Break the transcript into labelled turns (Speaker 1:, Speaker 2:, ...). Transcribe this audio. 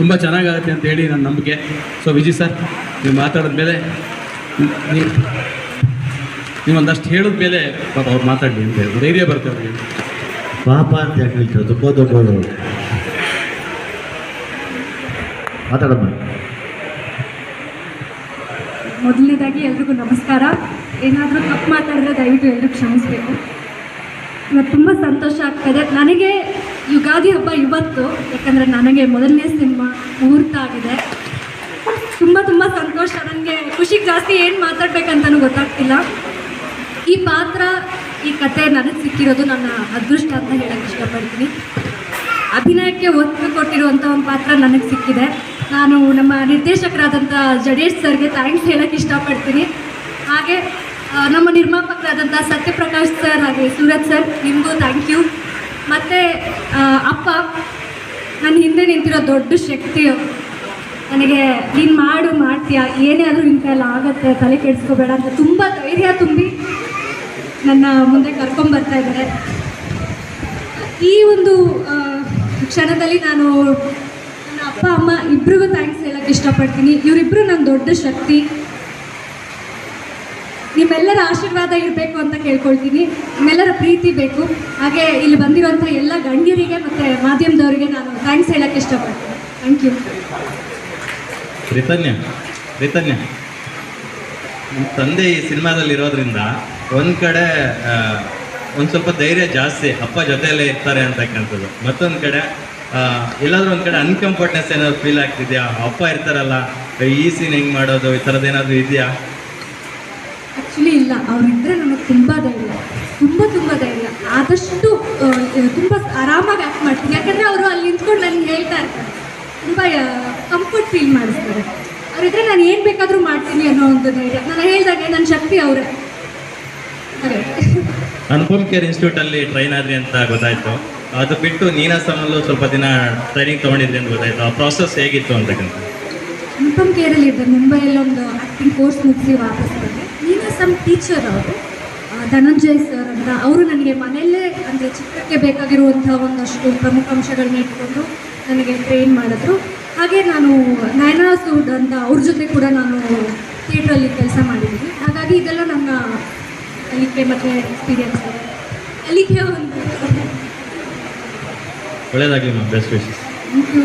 Speaker 1: ತುಂಬ ಚೆನ್ನಾಗಾಗುತ್ತೆ ಅಂತ ಹೇಳಿ ನನ್ನ ನಂಬಿಕೆ. ಸೊ ವಿಜಿ ಸರ್ ನೀವು ಮಾತಾಡಿದ ಮೇಲೆ ನೀವು ಒಂದಷ್ಟು ಹೇಳಿದ್ಮೇಲೆ ಪಾಪ ಅವ್ರು ಮಾತಾಡಲಿ ಅಂತ ಹೇಳಿ. ಧೈರ್ಯ ಬರುತ್ತೆ ಅವ್ರಿಗೆ.
Speaker 2: ಪಾಪ ಅಂತ ಯಾಕೆ ಹೇಳ್ತಾರೆ? ತುಂಬ ದೊಡ್ಡವರು. ಮಾತಾಡಮ್ಮ.
Speaker 3: ಮೊದಲನೇದಾಗಿ ಎಲ್ರಿಗೂ ನಮಸ್ಕಾರ. ಏನಾದರೂ ತಪ್ಪು ಮಾತಾಡಿದ್ರೆ ದಯವಿಟ್ಟು ಎಲ್ಲರೂ ಕ್ಷಮಿಸಬೇಕು. ಇವತ್ತು ತುಂಬ ಸಂತೋಷ ಆಗ್ತದೆ ನನಗೆ ಯುಗಾದಿ ಹಬ್ಬ ಇವತ್ತು, ಯಾಕಂದರೆ ನನಗೆ ಮೊದಲನೇ ಸಿನಿಮಾ ಮುಹೂರ್ತ ಆಗಿದೆ. ತುಂಬ ತುಂಬ ಸಂತೋಷ ನನಗೆ ಖುಷಿಗೆ ಜಾಸ್ತಿ ಏನು ಮಾತಾಡ್ಬೇಕಂತನೂ ಗೊತ್ತಾಗ್ತಿಲ್ಲ. ಈ ಪಾತ್ರ, ಈ ಕತೆ ನನಗೆ ಸಿಕ್ಕಿರೋದು ನನ್ನ ಅದೃಷ್ಟ ಅಂತ ಹೇಳಕ್ಕೆ ಇಷ್ಟಪಡ್ತೀನಿ. ಅಭಿನಯಕ್ಕೆ ಒತ್ತು ಕೊಟ್ಟಿರುವಂಥ ಒಂದು ಪಾತ್ರ ನನಗೆ ಸಿಕ್ಕಿದೆ. ನಾನು ನಮ್ಮ ನಿರ್ದೇಶಕರಾದಂಥ ಜಡೇಶ್ ಸರ್ಗೆ ಥ್ಯಾಂಕ್ಸ್ ಹೇಳಕ್ಕೆ ಇಷ್ಟಪಡ್ತೀನಿ. ಹಾಗೆ ನಮ್ಮ ನಿರ್ಮಾಪಕರಾದಂಥ ಸತ್ಯಪ್ರಕಾಶ್ ಸರ್ ಹಾಗೆ ಸೂರಜ್ ಸರ್, ನಿಮಗೂ ಥ್ಯಾಂಕ್ ಯು ಅಪ್ಪ ನನ್ನ ಹಿಂದೆ ನಿಂತಿರೋ ದೊಡ್ಡ ಶಕ್ತಿ. ನನಗೆ ನೀನು ಮಾಡು, ಮಾಡ್ತೀಯ? ಏನೇ ಆದರೂ ಕೈಯಲ್ಲಿ ಆಗುತ್ತೆ, ತಲೆ ಕೆಡಿಸ್ಕೋಬೇಡ ಅಂತ ತುಂಬ ಧೈರ್ಯ ತುಂಬಿ ನನ್ನ ಮುಂದೆ ಕರ್ಕೊಂಬರ್ತಾ ಇದ್ದಾರೆ. ಈ ಒಂದು ಕ್ಷಣದಲ್ಲಿ ನಾನು ನನ್ನ ಅಪ್ಪ, ಅಮ್ಮ ಇಬ್ಬರಿಗೂ ಥ್ಯಾಂಕ್ಸ್ ಹೇಳಕ್ಕೆ ಇಷ್ಟಪಡ್ತೀನಿ. ಇವರಿಬ್ಬರು ನನ್ನ ದೊಡ್ಡ ಶಕ್ತಿ. ನಿಮ್ಮೆಲ್ಲರ ಆಶೀರ್ವಾದ ಇರಬೇಕು ಅಂತ ಕೇಳ್ಕೊಳ್ತೀನಿ. ನಿಮ್ಮೆಲ್ಲರ ಪ್ರೀತಿ ಬೇಕು. ಹಾಗೆ ಇಲ್ಲಿ ಬಂದಿರುವಂಥ ಎಲ್ಲ ಗಣ್ಯರಿಗೆ ಮತ್ತು ಮಾಧ್ಯಮದವರಿಗೆ ನಾನು ಥ್ಯಾಂಕ್ಸ್ ಹೇಳಕ್ಕೆ ಇಷ್ಟಪಡ್ತೀನಿ. Thank you
Speaker 4: Chaitanya Chaitanya. ನಿಮ್ಮ ತಂದೆ ಈ ಸಿನಿಮಾದಲ್ಲಿ ಇರೋದ್ರಿಂದ ಒಂದು ಕಡೆ ಒಂದು ಸ್ವಲ್ಪ ಧೈರ್ಯ ಜಾಸ್ತಿ, ಅಪ್ಪ ಜೊತೆಯಲ್ಲೇ ಇರ್ತಾರೆ ಅಂತಕ್ಕಂಥದ್ದು ಮತ್ತೊಂದು ಕಡೆ ಎಲ್ಲಾದರೂ ಒಂದು ಕಡೆ ಅನ್ಕಂಫರ್ಟ್ನೆಸ್ ಏನಾದರೂ ಫೀಲ್ ಆಗ್ತಿದೆಯಾ? ಅಪ್ಪ ಇರ್ತಾರಲ್ಲ, ಈ ಸೀನ್ ಹೆಂಗೆ ಮಾಡೋದು? ಈ ಥರದ್ದು ಏನಾದರೂ ಇದೆಯಾ?
Speaker 3: ಇಲ್ಲ ಅವರಿದ್ದರೆ ನನಗೆ ತುಂಬ ಧೈರ್ಯ ತುಂಬ ತುಂಬ ಧೈರ್ಯ. ಆದಷ್ಟು ತುಂಬ ಆರಾಮಾಗಿ ಆ್ಯಕ್ಟ್ ಮಾಡ್ತೀನಿ ಯಾಕಂದರೆ ಅವರು ಅಲ್ಲಿ ನಿಂತ್ಕೊಂಡು ನನಗೆ ಹೇಳ್ತಾ ಇರ್ತಾರೆ. ತುಂಬ ಕಂಫರ್ಟ್ ಫೀಲ್ ಮಾಡಿಸ್ತಾರೆ. ಅವರಿದ್ರೆ ನಾನು ಏನು ಬೇಕಾದರೂ ಮಾಡ್ತೀನಿ ಅನ್ನೋ ಒಂದು ಧೈರ್ಯ. ನಾನು ಹೇಳಿದಾಗೆ ನನ್ನ ಶಕ್ತಿ ಅವರೇ.
Speaker 4: ಅನುಪಮ್ ಕೇರ್ ಇನ್ಸ್ಟಿಟ್ಯೂಟಲ್ಲಿ ಟ್ರೈನ್ ಆದ್ರಿ ಅಂತ ಗೊತ್ತಾಯ್ತು. ಅದು ಬಿಟ್ಟು ನೀನಾಸಮಲ್ಲೂ ಸ್ವಲ್ಪ ದಿನ ಟ್ರೈನಿಂಗ್ ತೊಗೊಂಡಿದ್ರಿ ಅಂತ ಗೊತ್ತಾಯ್ತು. ಆ ಪ್ರಾಸೆಸ್ ಹೇಗಿತ್ತು ಅಂತಕ್ಕಂಥ
Speaker 3: ಅನುಪಮ್ ಕೇರಲ್ಲಿ ಇದ್ದೆ. ಮುಂಬೈಯಲ್ಲಿ ಒಂದು ಆ್ಯಕ್ಟಿಂಗ್ ಕೋರ್ಸ್ ಮುಗಿಸಿ ವಾಪಸ್ ಸಮ್ ಟೀಚರ್ ಅವರು ಧನಂಜಯ್ ಸರ್ ಅಂತ ಅವರು ನನಗೆ ಮನೆಯಲ್ಲೇ ಅಂದರೆ ಚಿತ್ರಕ್ಕೆ ಬೇಕಾಗಿರುವಂಥ ಒಂದಷ್ಟು ಪ್ರಮುಖ ಅಂಶಗಳನ್ನ ಇಟ್ಕೊಂಡು ನನಗೆ ಟ್ರೈನ್ ಮಾಡಿದ್ರು. ಹಾಗೆ ನಾನು ನಯನಾ ಸೂಡ್ ಅಂತ ಅವ್ರ ಜೊತೆ ಕೂಡ ನಾನು ಥಿಯೇಟ್ರಲ್ಲಿ ಕೆಲಸ ಮಾಡಿದ್ದೀನಿ. ಹಾಗಾಗಿ ಇದೆಲ್ಲ ನನ್ನ ಕಲಿಕೆ ಮತ್ತು ಎಕ್ಸ್ಪೀರಿಯನ್ಸ್ ಕಲಿಕೆ ಒಂದು
Speaker 4: ಒಳ್ಳೆಯದಾಗಲಿ ma'am best wishes
Speaker 3: thank you